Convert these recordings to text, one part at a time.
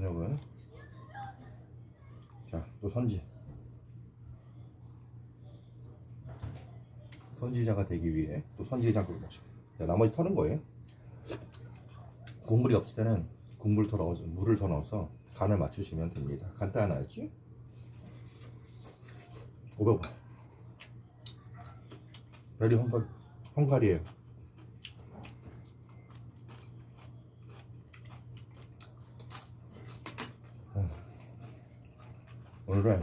저녁은. 자또 선지. 선지자가 되기 위해 또 선지장국을 먹습니다. 자, 나머지 터는 거예요. 국물이 없을 때는 국물 더 넣어서 물을 더 넣어서 간을 맞추시면 됩니다. 간단하지? 500원. 별이 헝가리, 헝가리에요 오늘은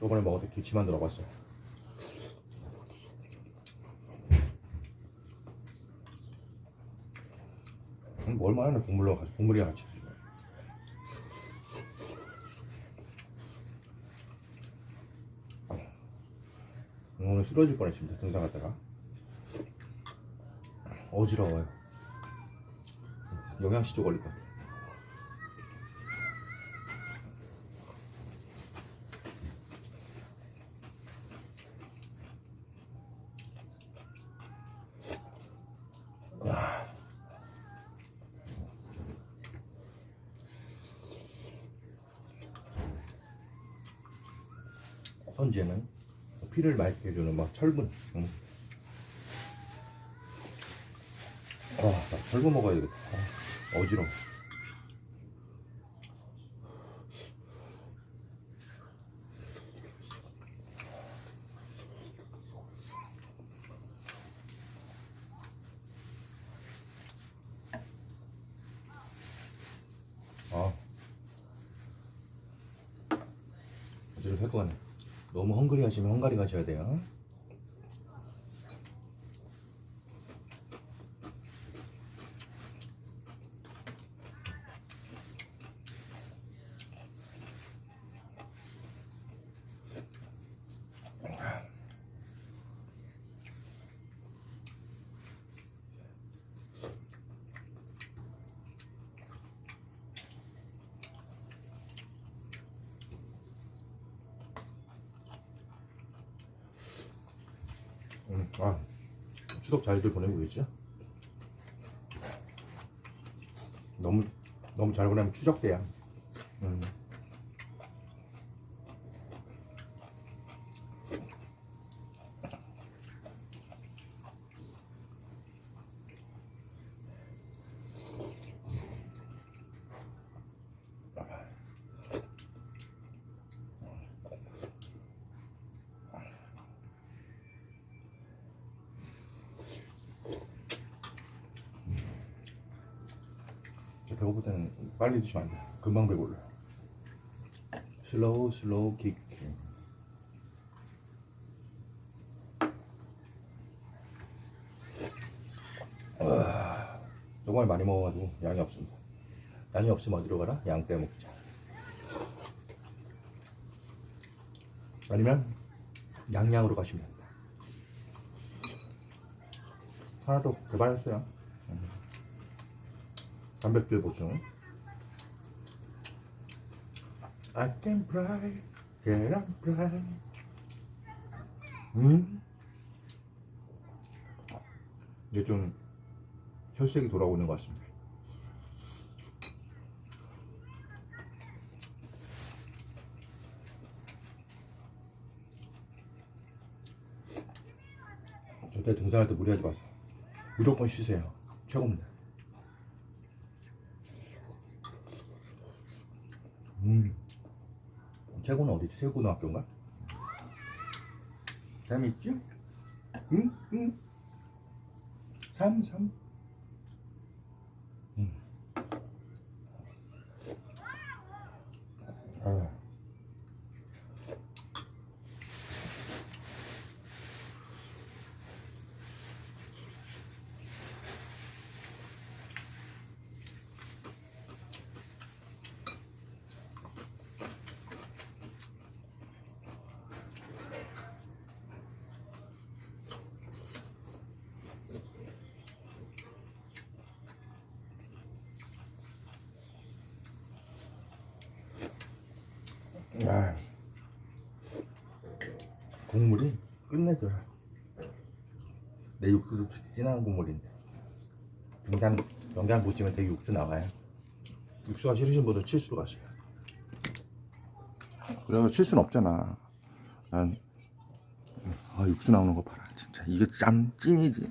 저번에 먹었던 김치만 들어갔어요. 음, 뭐 얼마나 국물로 같이 국물이랑 같이 오늘 쓰러질 뻔했습니다. 등산 갔다가 어지러워요. 영양실조 걸릴 것 같아. 선지에는 피를 맑게 해주는 막 철분. 응. 아, 나 철분 먹어야 되겠다. 아, 어지러워. 아, 어지러워 살것 같네. 너무 헝그리 하시면 헝가리 가셔야 돼요. 음, 아, 추석 잘들 보내고 계시죠? 너무 너무 잘 보내면 추석 때야. 음. 배고플 때는 빨리 드시면 안 돼. 금방 배고플러. 슬로우 슬로우 킥. 아, 정말 많이 먹어가지고 양이 없습니다. 양이 없으면 어디로 가라? 양 빼먹자. 아니면 양양으로 가시면 됩니다. 하나 더 개발했어요. 단백질 보충. I can fly, 계란 fly. 음. 이게 좀 혈색이 돌아오는 것 같습니다. 절대 등산할 때 무리하지 마세요. 무조건 쉬세요. 최고입니다. 음. 최고는 어디지? 세고등학교인가? 재미있죠? 응? 응? 삼, 삼. 아. 국물이 끝내줘요. 내 육수도 진한 국물인데 영장 영장 부치면 되게 육수 나와요. 육수가 싫으신 분들 칠수 가셔요. 그래서 칠 수는 없잖아. 난 아, 육수 나오는 거 봐라. 진짜 이게 참 찐이지.